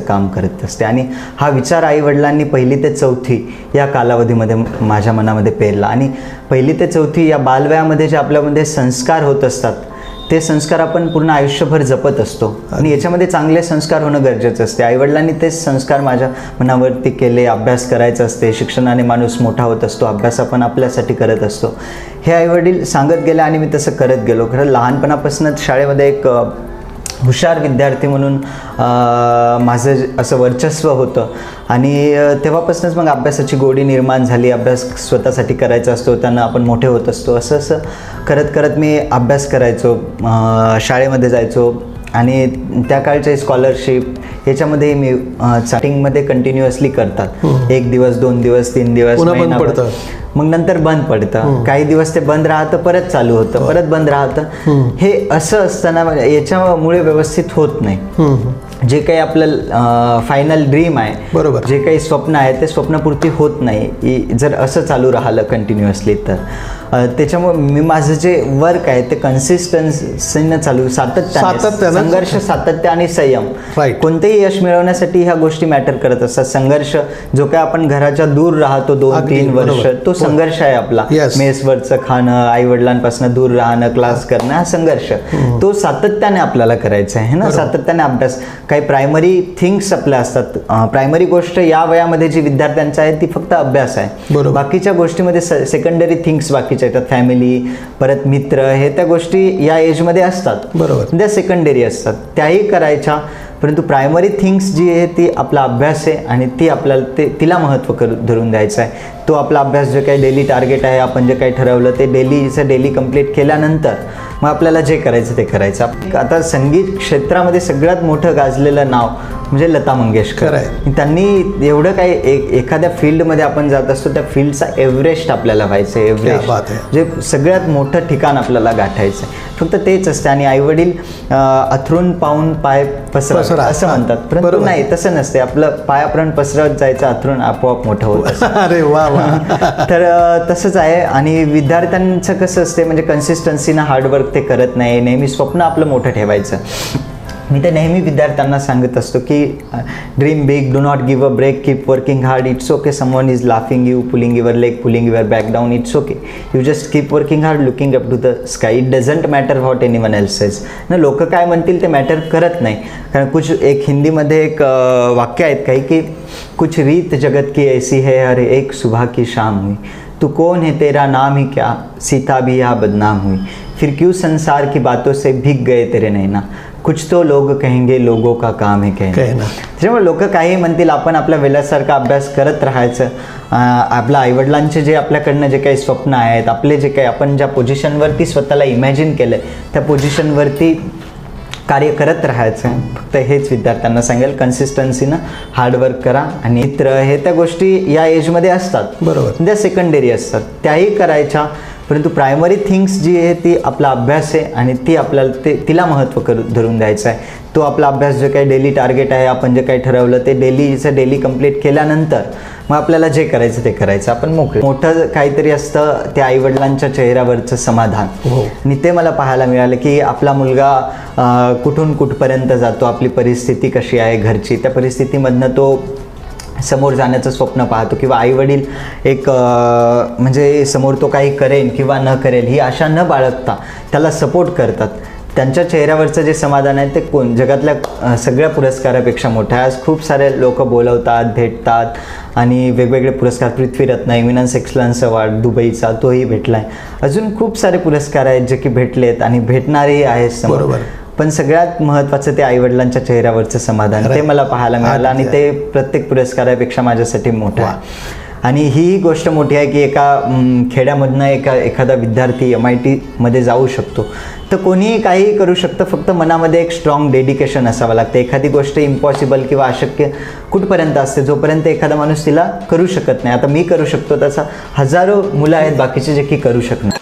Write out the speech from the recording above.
करण्याचं काम करत असते. आणि हा विचार आईवडिलांनी पहिली ते चौथी या कालावधीमध्ये माझ्या मनामध्ये पेरला. आणि पहिली ते चौथी या बालवयामध्ये जे आपल्यामध्ये संस्कार होत असतात ते संस्कार आपण पूर्ण आयुष्यभर जपत असतो. आणि याच्यामध्ये चांगले संस्कार होणं गरजेचं असते. आईवडिलांनी तेच संस्कार माझ्या मनावरती केले अभ्यास करायचा असते शिक्षणाने माणूस मोठा होत असतो अभ्यास आपण आपल्यासाठी करत असतो. हे आईवडील सांगत गेले आणि मी तसं करत गेलो. खरं लहानपणापासूनच शाळेमध्ये एक हुशार विद्यार्थी म्हणून माझं असं वर्चस्व होतं. आणि तेव्हापासूनच मग अभ्यासाची गोडी निर्माण झाली. अभ्यास स्वतःसाठी करायचा असतो त्यांना आपण मोठे होत असतो. असं असं करत करत मी अभ्यास करायचो शाळेमध्ये जायचो. आणि त्या काळचे स्कॉलरशिप याच्यामध्ये मी स्टार्टिंगमध्ये कंटिन्युअसली करतात. एक दिवस दोन दिवस तीन दिवस मग नंतर बंद पडतं काही दिवस ते बंद राहतं परत चालू होतं परत बंद राहतं हे असं असताना याच्यामुळे व्यवस्थित होत नाही. जे काही आपलं फायनल ड्रीम आहे बरोबर. जे काही स्वप्न आहे ते स्वप्नपूर्ती होत नाही जर असं चालू राहिलं कंटिन्युअसली तर त्याच्यामुळे मी माझं जे वर्क आहे ते कन्सिस्टन्सीनं चालू सातत्याने सातत्यानं. संघर्ष सातत्य आणि संयम. कोणतेही यश मिळवण्यासाठी ह्या गोष्टी मॅटर करत असतात संघर्ष जो काय आपण घराच्या दूर राहतो दोन तीन वर्ष. तो संघर्ष आहे आपला. मेसवरचं खाणं आई वडिलांपासून दूर राहणं क्लास करणं हा संघर्ष. तो सातत्याने आपल्याला करायचा आहे ना? सातत्याने अभ्यास काही प्रायमरी थिंग्स आपल्या असतात. प्रायमरी गोष्ट या वयामध्ये जी विद्यार्थ्यांचं आहे ती फक्त अभ्यास आहे. बरोबर. बाकीच्या गोष्टीमध्ये सेकंडरी थिंग्स बाकीच्या येतात फॅमिली परत मित्र हे त्या गोष्टी या एजमध्ये असतात. बरोबर. त्या सेकंडरी असतात. त्याही करायच्या. परंतु प्रायमरी थिंग्स जी आहे ती आपला अभ्यास आहे आणि ती आपल्याला ते तिला महत्त्व कर धरून द्यायचं आहे. तो आपला अभ्यास जे काही डेली टार्गेट आहे आपण जे काही ठरवलं ते डेलीचं डेली कंप्लीट केल्यानंतर मग आपल्याला जे करायचं ते करायचं. आता संगीत क्षेत्रामध्ये सगळ्यात मोठं गाजलेलं नाव म्हणजे लता मंगेशकर आहे. त्यांनी एवढं काही एक एखाद्या फील्डमध्ये आपण जात असतो त्या फील्डचा एव्हरेस्ट आपल्याला व्हायचं आहे एव्हरेस्ट आहे. जे सगळ्यात मोठं ठिकाण आपल्याला गाठायचं आहे फक्त तेच असते आणि आईवडील अं, अथरून पाहून पाय पसरा. असं म्हणतात परंतु. नाही तसं नसते आपलं पायापर्यंत पसरत जायचं अथरून आपोआप मोठं होत. अरे वा वा तर तसंच आहे आणि विद्यार्थ्यांचं कसं असते म्हणजे कन्सिस्टन्सीनं हार्डवर्क ते करत नाही नेहमी स्वप्न आपलं मोठं ठेवायचं मी तर नेहमी विद्यार्थ्यांना सांगत असतो की dream big do not give a break keep working hard it's okay someone is laughing you pulling your leg pulling your back down it's okay you just keep working hard looking up to the sky it doesn't matter what anyone else is ना लोक काय म्हणतील ते matter करत नाही. कारण कुछ एक हिंदीमध्ये एक वाक्य आहेत काही की कुछ रीत जगत की ऐसी है हर एक सुबह की शाम हुई. तू कौन है तेरा नाम ही क्या? सीता भी यहाँ बदनाम हुई। फिर क्यों संसार की बातों से भीग गए तेरे नैना? कुछ तो लोग कहेंगे लोगों का काम है कहना. त्याच्यामुळे लोक काही म्हणतील आपण आपल्या वेलासारखा अभ्यास करत राहायचं. आपल्या आईवडिलांचे जे आपल्याकडनं जे काही स्वप्न आहेत आपले जे काही आपण ज्या पोझिशनवरती स्वतःला इमॅजिन केलं त्या पोझिशनवरती कार्य करत राहायचं. आहे फक्त हेच विद्यार्थ्यांना सांगेल कन्सिस्टन्सीनं हार्डवर्क करा आणि मित्र हे त्या गोष्टी या एजमध्ये असतात. बरोबर. त्या सेकंडरी असतात. त्याही करायच्या परंतु प्रायमरी थिंग्स जी आहे ती आपला अभ्यास आहे आणि ती आपल्याला ते तिला महत्त्व करू धरून द्यायचं आहे. तो आपला अभ्यास जे काही डेली टार्गेट आहे आपण जे काही ठरवलं ते डेलीचं डेली कंप्लीट केल्यानंतर मग आपल्याला जे करायचं ते करायचं. आपण मोकळे. मोठं काहीतरी असतं त्या आईवडिलांच्या चेहऱ्यावरचं समाधान. हो. आणि ते मला पाहायला मिळालं की आपला मुलगा कुठून कुठपर्यंत जातो आपली परिस्थिती कशी आहे घरची. त्या परिस्थितीमधनं तो समोर जाण्याचं स्वप्न पाहतो किंवा आईवडील एक अं, म्हणजे समोर तो काही करेन किंवा न करेल ही आशा न बाळगता त्याला सपोर्ट करतात. त्यांच्या चेहऱ्यावरचं जे समाधान आहे ते कोण जगातल्या सगळ्या पुरस्कारापेक्षा मोठं आहे आज खूप सारे लोक बोलवतात भेटतात आणि वेगवेगळे पुरस्कार पृथ्वीरत्न इमिनन्स एक्सलन्स अवॉर्ड दुबईचा तोही भेटला आहे अजून खूप सारे पुरस्कार आहेत जे की भेटलेत आणि भेटणारेही आहेत. बरोबर. पण सगळ्यात महत्त्वाचं ते आईवडिलांच्या चेहऱ्यावरचं समाधान ते. मला पाहायला मिळालं आणि. ते प्रत्येक पुरस्कारापेक्षा माझ्यासाठी मोठं आहे आणि ही गोष्ट मोठी आहे की एका खेड्यामधनं एका एखादा विद्यार्थी एम आय टीमध्ये जाऊ शकतो. तर कोणीही काहीही करू शकतं फक्त मनामध्ये एक स्ट्रॉंग डेडिकेशन असावं लागतं. एखादी गोष्ट इम्पॉसिबल किंवा अशक्य कुठपर्यंत असते जोपर्यंत एखादा माणूस तिला करू शकत नाही. आता मी करू शकतो तसा हजारो मुलं आहेत बाकीचे जे की करू शकणार.